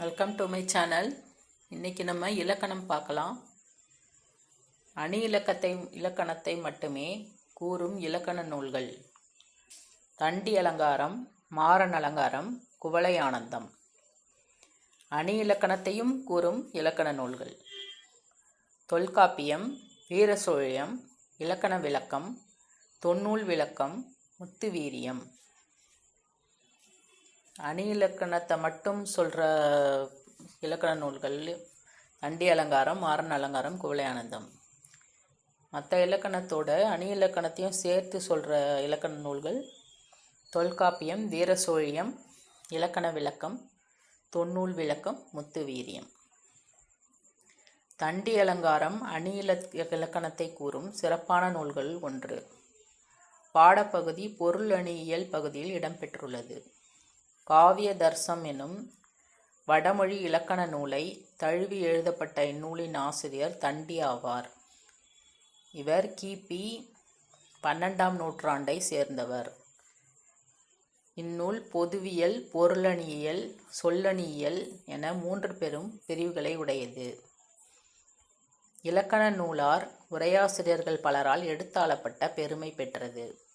Welcome to my channel இன்னைக்கு நம்ம இலக்கணம் பார்க்கலாம். அணி இலக்கத்தை இலக்கணத்தை மட்டுமே கூறும் இலக்கண நூல்கள். தண்டி அலங்காரம் மாறன் அலங்காரம் குவளை ஆனந்தம். அணி இலக்கணத்தையும் கூறும் இலக்கண நூல்கள். தொல்காப்பியம் வீரசோழியம் இலக்கண விளக்கம் தொன்னூல் விளக்கம் முத்துவீரியம். அணி இலக்கணத்தை மட்டும் சொல்கிற இலக்கண நூல்கள் தண்டி அலங்காரம் மாறன் அலங்காரம் குவளையானந்தம் மற்ற இலக்கணத்தோட அணி இலக்கணத்தையும் சேர்த்து சொல்கிற இலக்கண நூல்கள் தொல்காப்பியம் வீரசோழியம் இலக்கண விளக்கம் தொன்னூல் விளக்கம் முத்து வீரியம். தண்டி அலங்காரம் அணி இலக் இலக்கணத்தை கூறும் சிறப்பான நூல்கள் ஒன்று. பாடப்பகுதி பொருள் அணியியல் பகுதியில் இடம்பெற்றுள்ளது. காவிய தர்சம் எனும் வடமொழி இலக்கண நூலை தழுவி எழுதப்பட்ட இந்நூலின் ஆசிரியர் தண்டி ஆவார். இவர் கிபி பன்னெண்டாம் நூற்றாண்டை சேர்ந்தவர். இந்நூல் பொதுவியல் பொருளணியியல் சொல்லணியியல் என மூன்று பெரும் பிரிவுகளை உடையது. இலக்கண நூலார் உரையாசிரியர்கள் பலரால் எடுத்தாளப்பட்ட பெருமை பெற்றது.